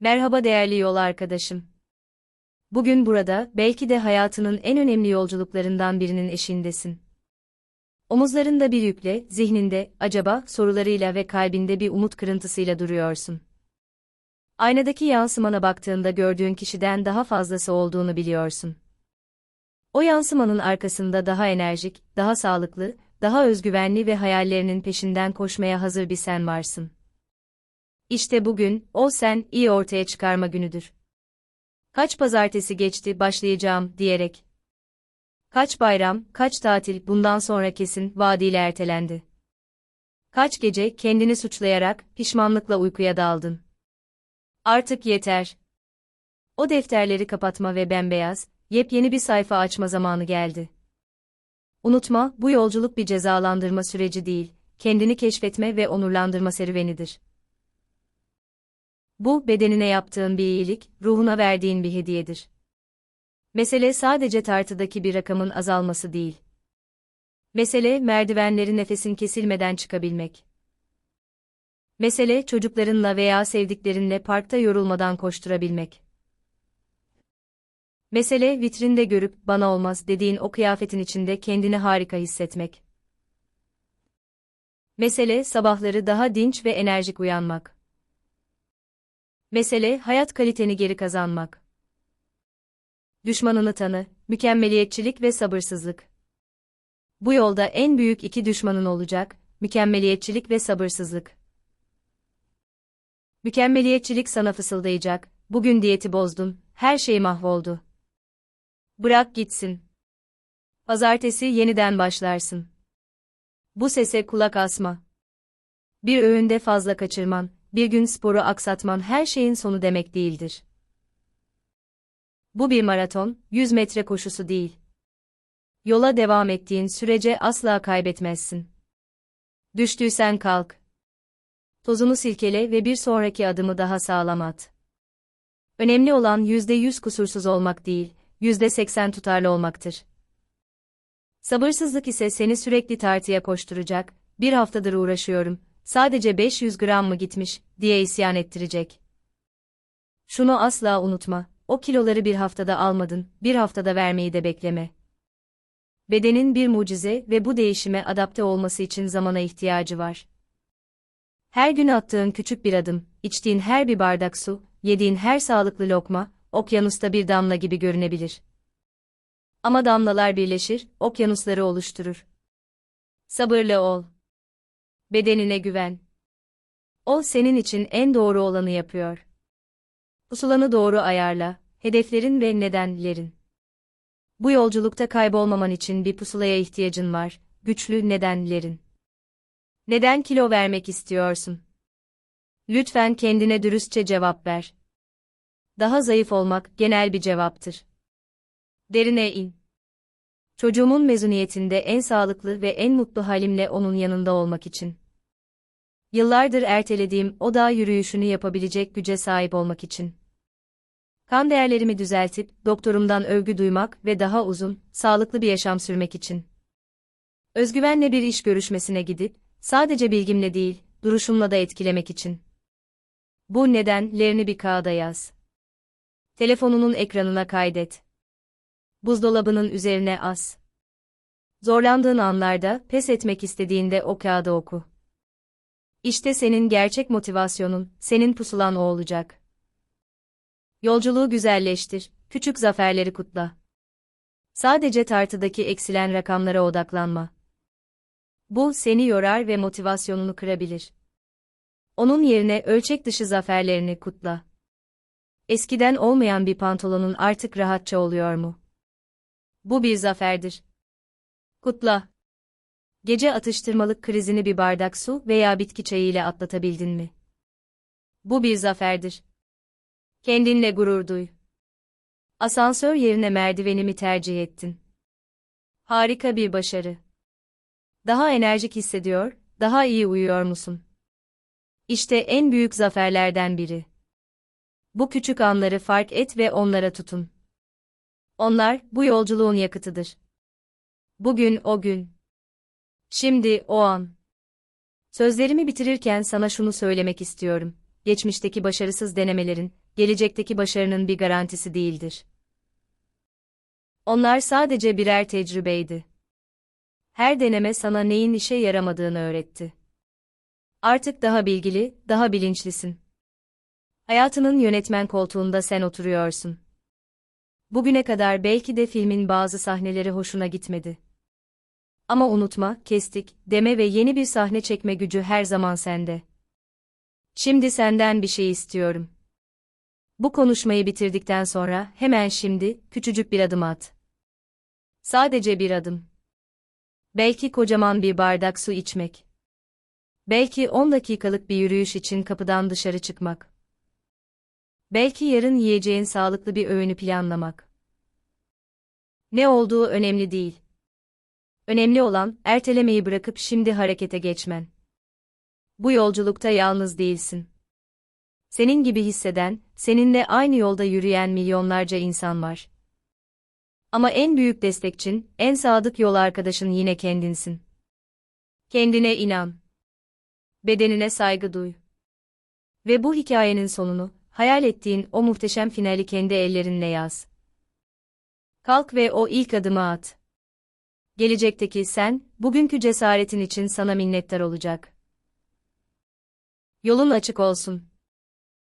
Merhaba değerli yol arkadaşım. Bugün burada, belki de hayatının en önemli yolculuklarından birinin eşindesin. Omuzlarında bir yükle, zihninde, acaba, sorularıyla ve kalbinde bir umut kırıntısıyla duruyorsun. Aynadaki yansımana baktığında gördüğün kişiden daha fazlası olduğunu biliyorsun. O yansımanın arkasında daha enerjik, daha sağlıklı, daha özgüvenli ve hayallerinin peşinden koşmaya hazır bir sen varsın. İşte bugün, o sen, iyi ortaya çıkarma günüdür. Kaç pazartesi geçti, başlayacağım, diyerek. Kaç bayram, kaç tatil, bundan sonra kesin, vaadiyle ertelendi. Kaç gece, kendini suçlayarak, pişmanlıkla uykuya daldın. Artık yeter. O defterleri kapatma ve bembeyaz, yepyeni bir sayfa açma zamanı geldi. Unutma, bu yolculuk bir cezalandırma süreci değil, kendini keşfetme ve onurlandırma serüvenidir. Bu, bedenine yaptığın bir iyilik, ruhuna verdiğin bir hediyedir. Mesele sadece tartıdaki bir rakamın azalması değil. Mesele, merdivenleri nefesin kesilmeden çıkabilmek. Mesele, çocuklarınla veya sevdiklerinle parkta yorulmadan koşturabilmek. Mesele, vitrinde görüp, bana olmaz dediğin o kıyafetin içinde kendini harika hissetmek. Mesele, sabahları daha dinç ve enerjik uyanmak. Mesele, hayat kaliteni geri kazanmak. Düşmanını tanı, mükemmeliyetçilik ve sabırsızlık. Bu yolda en büyük iki düşmanın olacak, mükemmeliyetçilik ve sabırsızlık. Mükemmeliyetçilik sana fısıldayacak, bugün diyeti bozdun, her şey mahvoldu. Bırak gitsin. Pazartesi yeniden başlarsın. Bu sese kulak asma. Bir öğünde fazla kaçırman, bir gün sporu aksatman her şeyin sonu demek değildir. Bu bir maraton, 100 metre koşusu değil. Yola devam ettiğin sürece asla kaybetmezsin. Düştüysen kalk. Tozunu silkele ve bir sonraki adımı daha sağlam at. Önemli olan %100 kusursuz olmak değil, %80 tutarlı olmaktır. Sabırsızlık ise seni sürekli tartıya koşturacak, bir haftadır uğraşıyorum, sadece 500 gram mı gitmiş, diye isyan ettirecek. Şunu asla unutma, o kiloları bir haftada almadın, bir haftada vermeyi de bekleme. Bedenin bir mucize ve bu değişime adapte olması için zamana ihtiyacı var. Her gün attığın küçük bir adım, içtiğin her bir bardak su, yediğin her sağlıklı lokma, okyanusta bir damla gibi görünebilir. Ama damlalar birleşir, okyanusları oluşturur. Sabırlı ol. Bedenine güven. O senin için en doğru olanı yapıyor. Pusulanı doğru ayarla, hedeflerin ve nedenlerin. Bu yolculukta kaybolmaman için bir pusulaya ihtiyacın var, güçlü nedenlerin. Neden kilo vermek istiyorsun? Lütfen kendine dürüstçe cevap ver. Daha zayıf olmak genel bir cevaptır. Derine in. Çocuğumun mezuniyetinde en sağlıklı ve en mutlu halimle onun yanında olmak için. Yıllardır ertelediğim o dağ yürüyüşünü yapabilecek güce sahip olmak için. Kan değerlerimi düzeltip doktorumdan övgü duymak ve daha uzun, sağlıklı bir yaşam sürmek için. Özgüvenle bir iş görüşmesine gidip sadece bilgimle değil, duruşumla da etkilemek için. Bu nedenlerini bir kağıda yaz. Telefonunun ekranına kaydet. Buzdolabının üzerine as. Zorlandığın anlarda, pes etmek istediğinde o kağıdı oku. İşte senin gerçek motivasyonun, senin pusulan o olacak. Yolculuğu güzelleştir, küçük zaferleri kutla. Sadece tartıdaki eksilen rakamlara odaklanma. Bu seni yorar ve motivasyonunu kırabilir. Onun yerine ölçek dışı zaferlerini kutla. Eskiden olmayan bir pantolonun artık rahatça oluyor mu? Bu bir zaferdir. Kutla. Gece atıştırmalık krizini bir bardak su veya bitki çayı ile atlatabildin mi? Bu bir zaferdir. Kendinle gurur duy. Asansör yerine merdivenimi tercih ettin. Harika bir başarı. Daha enerjik hissediyor, daha iyi uyuyor musun? İşte en büyük zaferlerden biri. Bu küçük anları fark et ve onlara tutun. Onlar, bu yolculuğun yakıtıdır. Bugün o gün. Şimdi o an. Sözlerimi bitirirken sana şunu söylemek istiyorum. Geçmişteki başarısız denemelerin, gelecekteki başarının bir garantisi değildir. Onlar sadece birer tecrübeydi. Her deneme sana neyin işe yaramadığını öğretti. Artık daha bilgili, daha bilinçlisin. Hayatının yönetmen koltuğunda sen oturuyorsun. Bugüne kadar belki de filmin bazı sahneleri hoşuna gitmedi. Ama unutma, kestik, deme ve yeni bir sahne çekme gücü her zaman sende. Şimdi senden bir şey istiyorum. Bu konuşmayı bitirdikten sonra hemen şimdi küçücük bir adım at. Sadece bir adım. Belki kocaman bir bardak su içmek. Belki 10 dakikalık bir yürüyüş için kapıdan dışarı çıkmak. Belki yarın yiyeceğin sağlıklı bir öğünü planlamak. Ne olduğu önemli değil. Önemli olan ertelemeyi bırakıp şimdi harekete geçmen. Bu yolculukta yalnız değilsin. Senin gibi hisseden, seninle aynı yolda yürüyen milyonlarca insan var. Ama en büyük destekçin, en sadık yol arkadaşın yine kendinsin. Kendine inan. Bedenine saygı duy. Ve bu hikayenin sonunu, hayal ettiğin o muhteşem finali kendi ellerinle yaz. Kalk ve o ilk adımı at. Gelecekteki sen, bugünkü cesaretin için sana minnettar olacak. Yolun açık olsun.